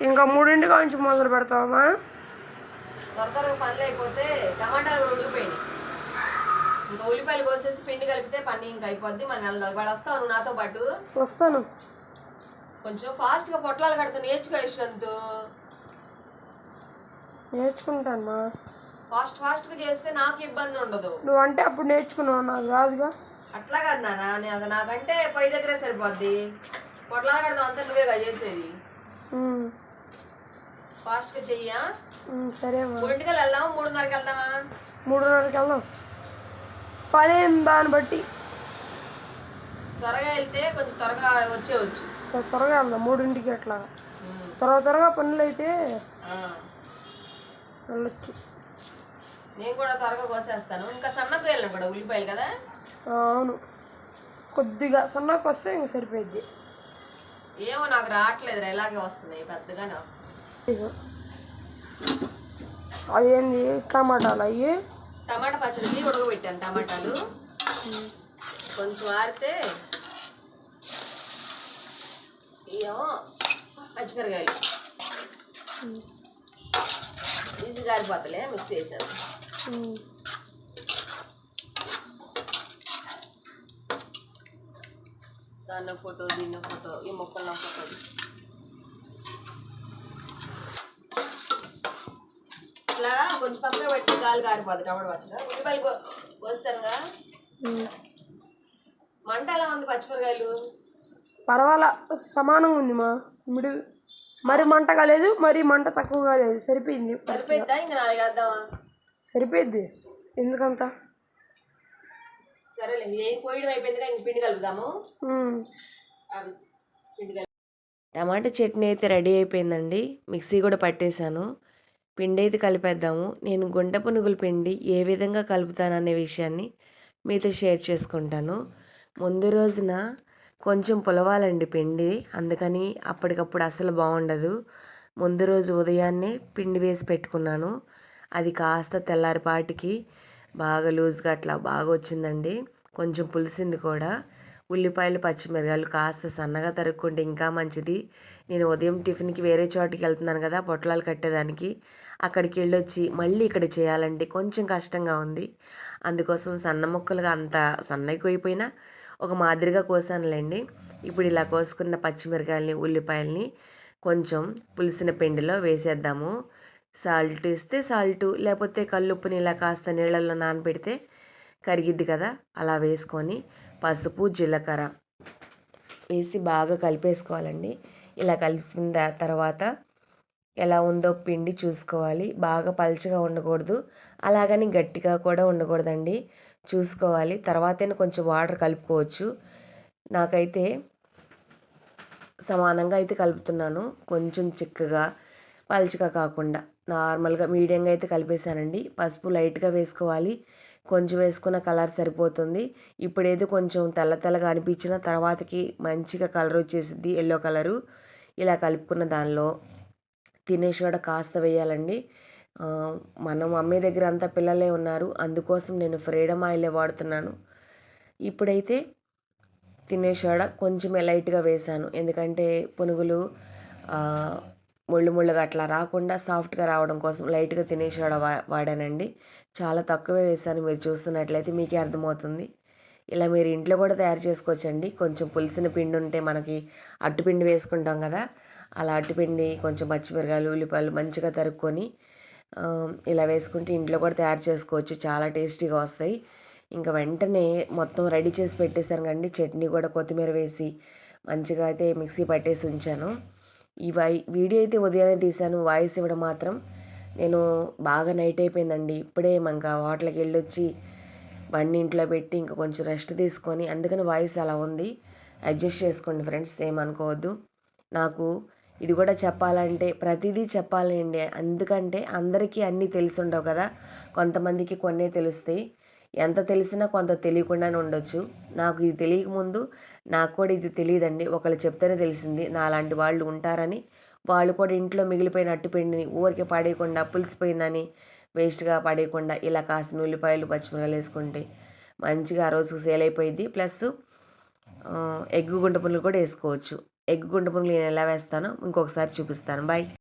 ఇంకా మూడింటికి నుంచి మొదలు అయిపోతే టమాటాలు ఉడికిపోయినాయి ఇంకా ఉల్లిపాయలు కోసేసి పిండి కలిపితే పని ఇంకా అయిపోద్ది. మన వాళ్ళు వస్తావు నాతో పాటు. వస్తాను. కొంచెం ఫాస్ట్గా పొట్లాలు కడుతూ నేర్చుకో యశ్వంత్. నేర్చుకుంటానమ్మా. ఫాస్ట్ ఫాస్ట్గా చేస్తే నాకు ఇబ్బంది ఉండదు. నువ్వు అంటే అప్పుడు నేర్చుకున్నావు నాకు కాదుగా. అట్లా కాదు నాన్న నాకు నాకంటే పై దగ్గరే సరిపోద్ది. పొట్లాలు కడదాం అంతా నువ్వేగా చేసేది. ఉమ్, ఫాస్ట్గా చెయ్యా? సరే మూడింటికి వెళ్దామా? మూడున్నరకి వెళ్దామా? మూడున్నరకి వెళ్దాం. పని దాన్ని బట్టి. త్వరగా వెళ్తే కొంచెం త్వరగా వచ్చేవచ్చు సరే, త్వరగా వెళ్దాం. మూడింటికి అట్లా. త్వరగా త్వరగా పనులు అయితే. వెళ్ళొచ్చు. నేను కూడా త్వరగా కోసేస్తాను. ఇంకా సన్నకు వెళ్ళను కూడా ఉల్లిపాయలు కదా? అవును. కొద్దిగా సన్నకు వస్తే ఇంక సరిపోద్ది ఏమో నాకు రావట్లేదు ఇలాగే వస్తున్నాయి పెద్దగానే వస్తున్నాయి. ఇగో. అదేంది? టమాటాలు అయ్యి? టమాటా పచ్చడి ఉడకబెట్టాను టమాటాలు. కొంచెం ఆరితే ఏమో పచ్చిమిరకాయలు. ఈజీగా ఆరిపోతలే మిక్స్ చేసాను దాన్న ఫోటో దీన్న ఫోటో ఈ మొక్కల ఫోటో. ఇట్లా కొంచెం పక్కన పెట్టి గాలి కారిపోద్ది టమాటా పచ్చడి. ఉల్లిపాయలు కోస్తానుగా. మంట ఎలా ఉంది పచ్చిమిరకాయలు పర్వాలా సమానంగా ఉంది మా. మిడిల్ మరి మంట కాలేదు మరి మంట తక్కువ కాలేదు. సరిపోయింది సరిపోద్దా ఇంకా నాలుగు వేద్దామా? సరిపోయింది ఎందుకంత? సరేలే ఏం కోయడం అయిపోయిందిగా ఇంక పిండి కలుపుదాము. అవి పిండి టమాటా చట్నీ అయితే రెడీ అయిపోయిందండి. మిక్సీ కూడా పట్టేశాను. పిండి అయితే కలిపేద్దాము. నేను గుంట పునుగుల పిండి ఏ విధంగా కలుపుతాననే విషయాన్ని మీతో షేర్ చేసుకుంటాను. ముందు రోజున కొంచెం పులవాలండి పిండి. అందుకని అప్పటికప్పుడు అసలు బాగుండదు. ముందు రోజు ఉదయాన్నే పిండి వేసి పెట్టుకున్నాను. అది కాస్త తెల్లారిపాటికి బాగా లూజ్గా అట్లా బాగా వచ్చిందండి కొంచెం పులిసింది కూడా. ఉల్లిపాయలు పచ్చిమిరకాయలు కాస్త సన్నగా తరుక్కుంటే ఇంకా మంచిది. నేను ఉదయం టిఫిన్కి వేరే చోటికి వెళ్తున్నాను కదా పొట్లాలు కట్టేదానికి. అక్కడికి వెళ్ళొచ్చి మళ్ళీ ఇక్కడ చేయాలంటే కొంచెం కష్టంగా ఉంది. అందుకోసం సన్న ముక్కలుగా అంత సన్నగా కోయిపోయినా ఒక మాదిరిగా కోసానులేండి. ఇప్పుడు ఇలా కోసుకున్న పచ్చిమిరకాయలని ఉల్లిపాయలని కొంచెం పులిసిన పిండిలో వేసేద్దాము. సాల్ట్ ఇస్తే సాల్ట్ లేకపోతే కల్లుప్పుని ఇలా కాస్త నీళ్ళల్లో నానబెడితే కరిగిద్ది కదా అలా వేసుకొని పసుపు జీలకర్ర వేసి బాగా కలిపేసుకోవాలండి. ఇలా కలిసిన తర్వాత ఎలా ఉందో పిండి చూసుకోవాలి. బాగా పల్చగా ఉండకూడదు. అలాగని గట్టిగా కూడా ఉండకూడదండి. చూసుకోవాలి. తర్వాతనే కొంచెం వాటర్ కలుపుకోవచ్చు. నాకైతే సమానంగా అయితే కలుపుతున్నాను. కొంచెం చిక్కగా పల్చగా కాకుండా. నార్మల్గా మీడియంగా అయితే కలిపేశానండి. పసుపు లైట్గా వేసుకోవాలి. కొంచెం వేసుకున్న కలర్ సరిపోతుంది. ఇప్పుడేదో కొంచెం తెల్ల తెల్లగా అనిపించిన తర్వాతకి మంచిగా కలర్ వచ్చేసిద్ది ఎల్లో కలరు. ఇలా కలుపుకున్న దానిలో తినేసి కూడా కాస్త వేయాలండి. మన మమ్మీ దగ్గర అంతా పిల్లలే ఉన్నారు. అందుకోసం నేను ఫ్రీడమ్ ఆయిలే వాడుతున్నాను. ఇప్పుడైతే తినేసాడ కొంచెం లైట్గా వేసాను ఎందుకంటే పునుగులు ముళ్ళు ముళ్ళుగా అట్లా రాకుండా సాఫ్ట్గా రావడం కోసం లైట్గా తినే సోడా వా వాడానండి. చాలా తక్కువే వేసాను మీరు చూస్తున్నట్లయితే మీకే అర్థమవుతుంది. ఇలా మీరు ఇంట్లో కూడా తయారు చేసుకోవచ్చండి. కొంచెం పులిసిన పిండి ఉంటే మనకి అట్టుపిండి వేసుకుంటాం కదా. అలా అట్టుపిండి కొంచెం పచ్చిమిరకాయలు ఉల్లిపాయలు మంచిగా తరుక్కొని ఇలా వేసుకుంటే ఇంట్లో కూడా తయారు చేసుకోవచ్చు. చాలా టేస్టీగా వస్తాయి. ఇంకా వెంటనే మొత్తం రెడీ చేసి పెట్టేశాను కండి చట్నీ కూడా కొత్తిమీర వేసి మంచిగా అయితే మిక్సీ పట్టేసి ఉంచాను. ఈ వై వీడియో అయితే ఉదయాన్నే తీశాను. వాయిస్ ఇవ్వడం మాత్రం నేను బాగా నైట్ అయిపోయిందండి. ఇప్పుడే ఇంకా హోటల్కి వెళ్ళొచ్చి బండి ఇంట్లో పెట్టి ఇంకా కొంచెం రెస్ట్ తీసుకొని అందుకని వాయిస్ అలా ఉంది. అడ్జస్ట్ చేసుకోండి ఫ్రెండ్స్ ఏమనుకోవద్దు నాకు ఇది కూడా చెప్పాలంటే ప్రతిదీ చెప్పాలండి. ఎందుకంటే అందరికీ అన్నీ తెలిసి ఉండవు కదా. కొంతమందికి కొన్నే తెలుస్తాయి. ఎంత తెలిసినా కొంత తెలియకుండానే ఉండొచ్చు. నాకు ఇది తెలియకముందు నాకు కూడా ఇది తెలియదండి. ఒకళ్ళు చెప్తేనే తెలిసింది. నా లాంటి వాళ్ళు ఉంటారని. వాళ్ళు కూడా ఇంట్లో మిగిలిపోయిన అట్టుపిండిని ఊరికే పడేయకుండా పులిసిపోయిందని వేస్ట్గా పడేయకుండా ఇలా కాసిన ఉల్లిపాయలు పచ్చిమిరకాయలు వేసుకుంటే మంచిగా ఆ రోజుకి సేల్ అయిపోయింది ప్లస్ ఎగ్గు గుంట పునులు కూడా వేసుకోవచ్చు. ఎగ్గు గుంట పునుగులు నేను ఎలా వేస్తానో ఇంకొకసారి చూపిస్తాను. బాయ్